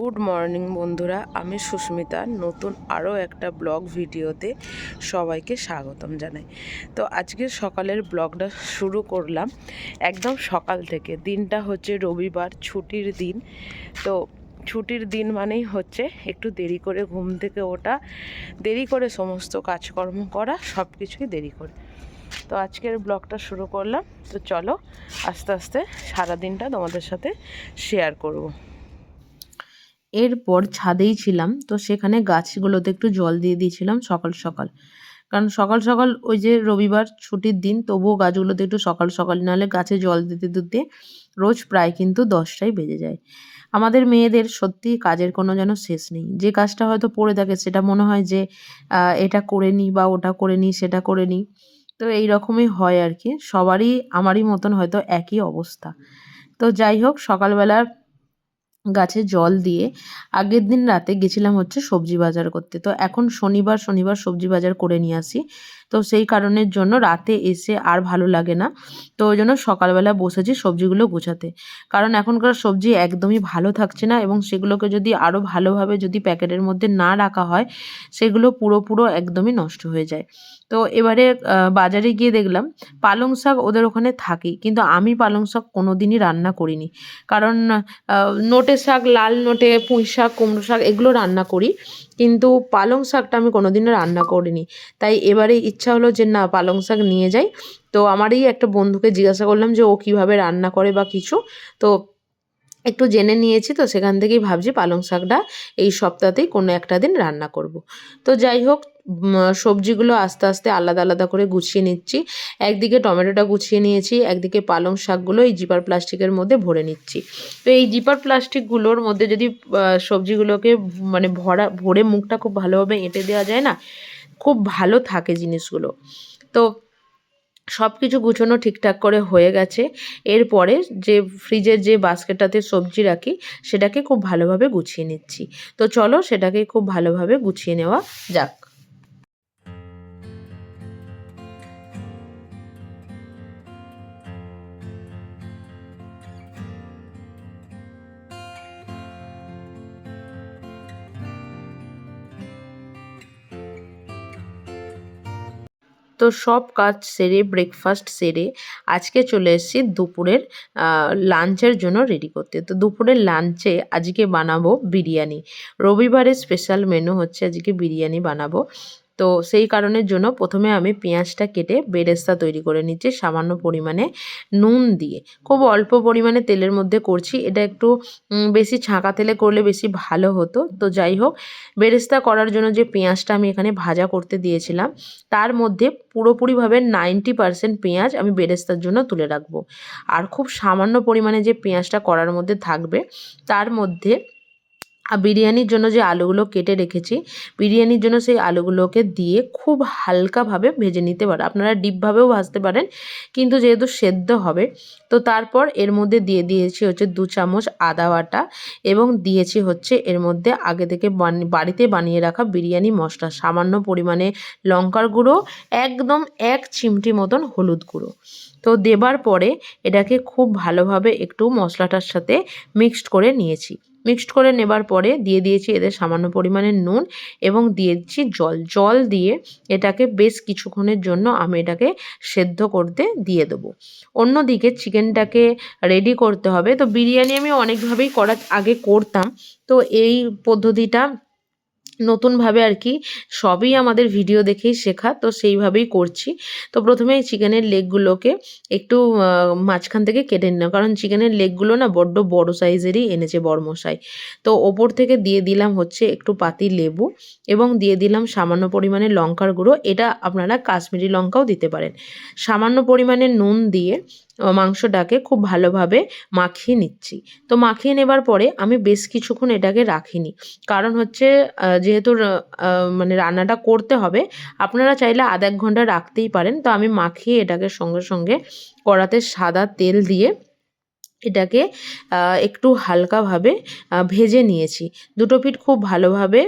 Good morning বন্ধুরা, আমি সুস্মিতা। নতুন আরও একটা ব্লগ ভিডিওতে সবাইকে স্বাগতম জানাই। তো আজকে সকালের ব্লগটা শুরু করলাম একদম সকাল থেকে। দিনটা হচ্ছে রবিবার, ছুটির দিন। তো ছুটির দিন মানেই হচ্ছে একটু দেরি করে ঘুম থেকে ওঠা, দেরি করে সমস্ত কাজকর্ম করা সব কিছুই দেরি করে। তো আজকের ব্লগটা শুরু করলাম। তো চলো আস্তে আস্তে সারা দিনটা তোমাদের সাথে শেয়ার করব। এরপর ছাদেই ছিলাম। তো সেখানে গাছগুলোতে একটু জল দিয়ে দিয়েছিলাম সকাল সকাল। কারণ সকাল সকাল ওই যে রবিবার ছুটির দিন, তবুও গাছগুলোতে একটু সকাল সকাল নাহলে গাছে জল দিতে দিতে রোজ প্রায় কিন্তু দশটাই বেজে যায়। আমাদের মেয়েদের সত্যি কাজের কোনো যেন শেষ নেই। যে কাজটা হয়তো পড়ে থাকে সেটা মনে হয় যে এটা করে নিই বা ওটা করে নিই সেটা করে নিই তো এই রকমই হয় আর কি। সবারই, আমারই মতন হয়তো একই অবস্থা। তো যাই হোক সকালবেলা গাছে জল দিয়ে আগের দিন রাতে গেছিলাম হচ্ছে সবজি বাজার করতে। তো এখন শনিবার শনিবার সবজি বাজার করে নিয়ে আসি। তো সেই কারণের জন্য রাতে এসে আর ভালো লাগে না। তো ওই জন্য সকালবেলা বসেছি সবজিগুলো গোছাতে। কারণ এখনকার সবজি একদমই ভালো থাকছে না এবং সেগুলোকে যদি আরও ভালোভাবে যদি প্যাকেটের মধ্যে না রাখা হয়, সেগুলো পুরো পুরো একদমই নষ্ট হয়ে যায়। তো এবারে বাজারে গিয়ে দেখলাম, পালং শাক ওদের ওখানে থাকেই। কিন্তু আমি পালং শাক কোনো দিনই রান্না করিনি। কারণ নোটে শাক, লাল নোটে পুঁই শাক, কুমড়ো শাক, এগুলো রান্না করি। কিন্তু পালং শাকটা আমি কোনোদিনও রান্না করিনি। তাই এবারে ইচ্ছা হলো যে না, পালং শাক নিয়ে যাই। তো আমারই একটা বন্ধুকে জিজ্ঞাসা করলাম যে ও কীভাবে রান্না করে বা কিছু। তো একটু জেনে নিয়েছি তো সেখান থেকেই ভাবছি পালং শাকটা এই সপ্তাহতেই কোনো একটা দিন রান্না করব। তো যাই হোক সবজিগুলো আস্তে আস্তে আলাদা আলাদা করে গুছিয়ে নিচ্ছি। একদিকে টমেটোটা গুছিয়ে নিয়েছি, একদিকে পালং শাকগুলো এই জিপার প্লাস্টিকের মধ্যে ভরে নিচ্ছি। তো এই জিপার প্লাস্টিকগুলোর মধ্যে যদি সবজিগুলোকে মানে ভরা, ভরে মুখটা খুব ভালোভাবে এঁটে দেওয়া যায় না, খুব ভালো থাকে জিনিসগুলো। তো সব কিছু গুছোনো ঠিকঠাক করে হয়ে গেছে। এরপরে যে ফ্রিজের যে বাস্কেটটাতে সবজি রাখি, সেটাকে খুব ভালোভাবে গুছিয়ে নিচ্ছি। তো চলো সেটাকে খুব ভালোভাবে গুছিয়ে নেওয়া যাক। তো সব কাজ সেরে ব্রেকফাস্ট সেরে আজকে চলে এসেছি দুপুরের লাঞ্চের জন্য রেডি করতে। তো দুপুরের লাঞ্চে আজকে বানাবো বিরিয়ানি। রবিবারের স্পেশাল মেনু হচ্ছে আজকে বিরিয়ানি বানাবো। তো সেই কারণের জন্য প্রথমে আমি পেঁয়াজটা কেটে বেরেস্তা তৈরি করে নিচ্ছি সামান্য পরিমাণে নুন দিয়ে। খুব অল্প পরিমাণে তেলের মধ্যে করছি। এটা একটু বেশি ছাঁকা তেলে করলে বেশি ভালো হতো। তো যাই হোক, বেরেস্তা করার জন্য যে পেঁয়াজটা আমি এখানে ভাজা করতে দিয়েছিলাম, তার মধ্যে পুরোপুরিভাবে নাইনটি পারসেন্ট পেঁয়াজ আমি বেরেস্তার জন্য তুলে রাখব। আর খুব সামান্য পরিমাণে যে পেঁয়াজটা করার মধ্যে থাকবে, তার মধ্যে আ, বিরিয়ানির জন্য যে আলুগুলো কেটে রেখেছি বিরিয়ানির জন্য সেই আলুগুলোকে দিয়ে খুব হালকাভাবে ভেজে নিতে পারে। আপনারা ডিপভাবেও ভাজতে পারেন কিন্তু যেহেতু সেদ্ধ হবে তো তারপর এর মধ্যে দিয়ে দিয়েছি হচ্ছে দু চামচ আদা বাটা এবং দিয়েছি হচ্ছে এর মধ্যে আগে থেকে বাড়িতে বানিয়ে রাখা বিরিয়ানি মশলা সামান্য পরিমাণে লঙ্কার গুঁড়ো একদম এক চিমটি মতন হলুদ গুঁড়ো। তো দেবার পরে এটাকে খুব ভালোভাবে একটু মশলাটার সাথে মিক্সড করে নিয়েছি। মিক্সড করে নেবার পরে দিয়ে দিয়েছি এদের সামান্য পরিমাণে নুন এবং দিয়ে দিচ্ছি জল। জল দিয়ে এটাকে বেশ কিছুক্ষণের জন্য আমি এটাকে সেদ্ধ করতে দিয়ে দেবো। অন্যদিকে চিকেনটাকে রেডি করতে হবে। তো বিরিয়ানি আমি অনেকভাবেই করার আগে করতাম। তো এই পদ্ধতিটা নতুনভাবে আর কি সবই আমাদের ভিডিও দেখেই শেখা, তো সেইভাবেই করছি। তো প্রথমে এই চিকেনের লেগগুলোকে একটু মাঝখান থেকে কেটে নিলাম, কারণ চিকেনের লেগগুলো না বড্ড বড় সাইজেরই এনেছে বড়মশাই। তো ওপর থেকে দিয়ে দিলাম হচ্ছে একটু পাতি লেবু এবং দিয়ে দিলাম সামান্য পরিমাণে লঙ্কার গুঁড়ো। এটা আপনারা কাশ্মীরি লঙ্কাও দিতে পারেন। সামান্য পরিমাণে নুন দিয়ে মাংসটাকে খুব ভালোভাবে মাখিয়ে নিচ্ছি। তো মাখিয়ে নেবার পরে আমি বেশ কিছুক্ষণ এটাকে রাখিনি। কারণ হচ্ছে যেহেতু মানে রান্নাটা করতে হবে, আপনারা চাইলে আধ এক ঘণ্টা রাখতেই পারেন। তো আমি মাখিয়ে এটাকে সঙ্গে সঙ্গে কড়াতে সাদা তেল দিয়ে এটাকে একটু হালকাভাবে ভেজে নিয়েছি। দুটো পিঠ খুব ভালোভাবে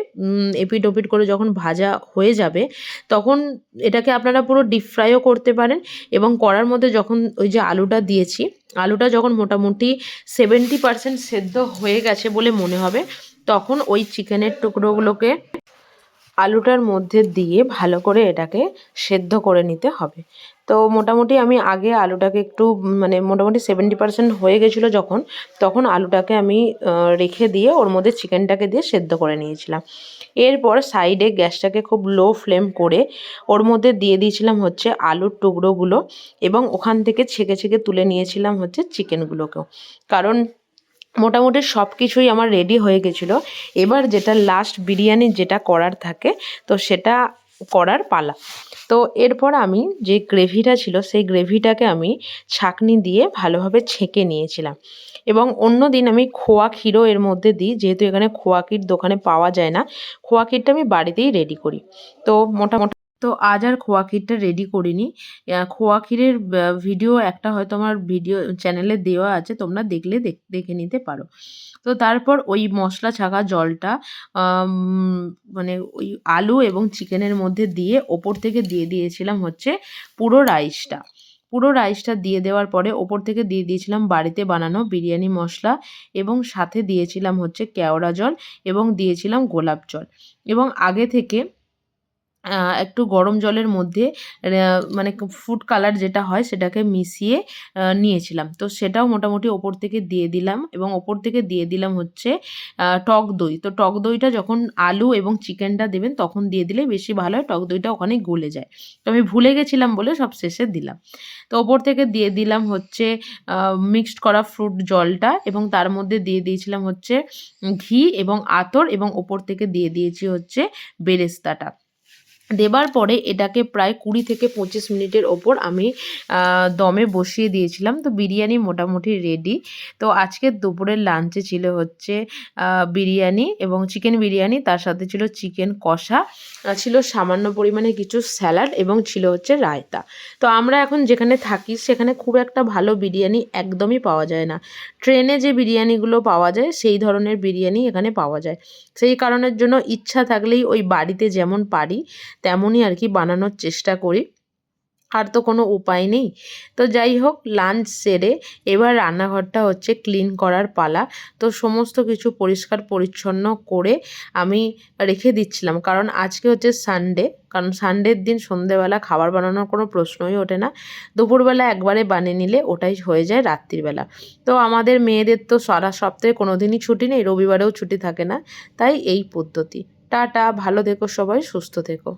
এপিট ওপিট করে যখন ভাজা হয়ে যাবে, তখন এটাকে আপনারা পুরো ডিপ ফ্রাইও করতে পারেন এবং করার মধ্যে যখন ওই যে আলুটা দিয়েছি, আলুটা যখন মোটামুটি সেভেন্টি পার্সেন্ট সেদ্ধ হয়ে গেছে বলে মনে হবে, তখন ওই চিকেনের টুকরোগুলোকে আলুটার মধ্যে দিয়ে ভালো করে এটাকে সেদ্ধ করে নিতে হবে। তো মোটামুটি আমি আগে আলুটাকে একটু মানে মোটামুটি সেভেন্টি পার্সেন্ট হয়ে গেছিল যখন, তখন আলুটাকে আমি রেখে দিয়ে ওর মধ্যে চিকেনটাকে দিয়ে সেদ্ধ করে নিয়েছিলাম। এরপর সাইডে গ্যাসটাকে খুব লো ফ্লেম করে ওর মধ্যে দিয়ে দিয়েছিলাম হচ্ছে আলুর টুকরোগুলো এবং ওখান থেকে ছেঁকে ছেঁকে তুলে নিয়েছিলাম হচ্ছে চিকেনগুলোকেও কারণ মোটামুটি সব কিছুই আমার রেডি হয়ে গেছিল। এবার যেটা লাস্ট বিরিয়ানি যেটা করার থাকে, তো সেটা করার পালা। তো এরপর আমি যে গ্রেভিটা ছিল, সেই গ্রেভিটাকে আমি ছাঁকনি দিয়ে ভালোভাবে ছেঁকে নিয়েছিলাম। এবং অন্য দিন আমি খোয়া ক্ষীরও এর মধ্যে দিই, যেহেতু এখানে খোয়া ক্ষীর দোকানে পাওয়া যায় না। খোয়া ক্ষীরটা আমি বাড়িতেই রেডি করি। তো মোটামুটি তো আজ আর খোয়া ক্ষীরটা রেডি করিনি। খোয়া ক্ষীরের ভিডিও একটা হয়তো আমার ভিডিও চ্যানেলে দেওয়া আছে, তোমরা দেখলে দেখ- নিতে পারো। তো তারপর ওই মশলা ছাকা জলটা মানে ওই আলু এবং চিকেনের মধ্যে দিয়ে ওপর থেকে দিয়ে দিয়েছিলাম হচ্ছে পুরো রাইসটা পুরো রাইসটা দিয়ে দেওয়ার পরে ওপর থেকে দিয়ে দিয়েছিলাম বাড়িতে বানানো বিরিয়ানি মশলা এবং সাথে দিয়েছিলাম হচ্ছে কেওড়া জল এবং দিয়েছিলাম গোলাপ জল। এবং আগে থেকে একটু গরম জলের মধ্যে মানে ফুড কালার যেটা হয় সেটাকে মিশিয়ে নিয়েছিলাম। তো সেটাও মোটামুটি ওপর থেকে দিয়ে দিলাম এবং ওপর থেকে দিয়ে দিলাম হচ্ছে টক দই। তো টক দইটা যখন আলু এবং চিকেনটা দেবেন তখন দিয়ে দিলে বেশি ভালো হয়, টক দইটা ওখানে গলে যায়। তো আমি ভুলে গেছিলাম বলে সব শেষে দিলাম। তো ওপর থেকে দিয়ে দিলাম হচ্ছে মিক্সড করা ফ্রুট জলটা এবং তার মধ্যে দিয়ে দিয়েছিলাম হচ্ছে, ঘি এবং আতর এবং ওপর থেকে দিয়ে দিয়েছি হচ্ছে বেরেস্তাটা। দেবার পরে এটাকে প্রায় কুড়ি থেকে পঁচিশ মিনিটের ওপর আমি দমে বসিয়ে দিয়েছিলাম। তো বিরিয়ানি মোটামুটি রেডি তো আজকে দুপুরের লাঞ্চে ছিল হচ্ছে বিরিয়ানি এবং চিকেন বিরিয়ানি। তার সাথে ছিল চিকেন কষা ছিল সামান্য পরিমাণে কিছু স্যালাড এবং ছিল হচ্ছে রায়তা। তো আমরা এখন যেখানে থাকি, সেখানে খুব একটা ভালো বিরিয়ানি একদমই পাওয়া যায় না। ট্রেনে যে বিরিয়ানিগুলো পাওয়া যায়, সেই ধরনের বিরিয়ানি এখানে পাওয়া যায়। সেই কারণের জন্য ইচ্ছা থাকলেই ওই বাড়িতে যেমন পারি তেমনই আর কি বানানোর চেষ্টা করি। আর তো কোনো উপায় নেই। তো যাই হোক লাঞ্চ সেরে এবার রান্নাঘরটা হচ্ছে ক্লিন করার পালা। তো সমস্ত কিছু পরিষ্কার পরিচ্ছন্ন করে আমি রেখে দিচ্ছিলাম। কারণ আজকে হচ্ছে সানডে কারণ সানডের দিন সন্ধেবেলা খাবার বানানোর কোনো প্রশ্নই ওঠে না। দুপুরবেলা একবারে বানিয়ে নিলে ওটাই হয়ে যায় রাত্রিবেলা। তো আমাদের মেয়েদের তো সারা সপ্তাহে কোনো দিনই ছুটি নেই, রবিবারেও ছুটি থাকে না। তাই এই পদ্ধতি। টাটা ভালো থেকো সবাই সুস্থ থেকো।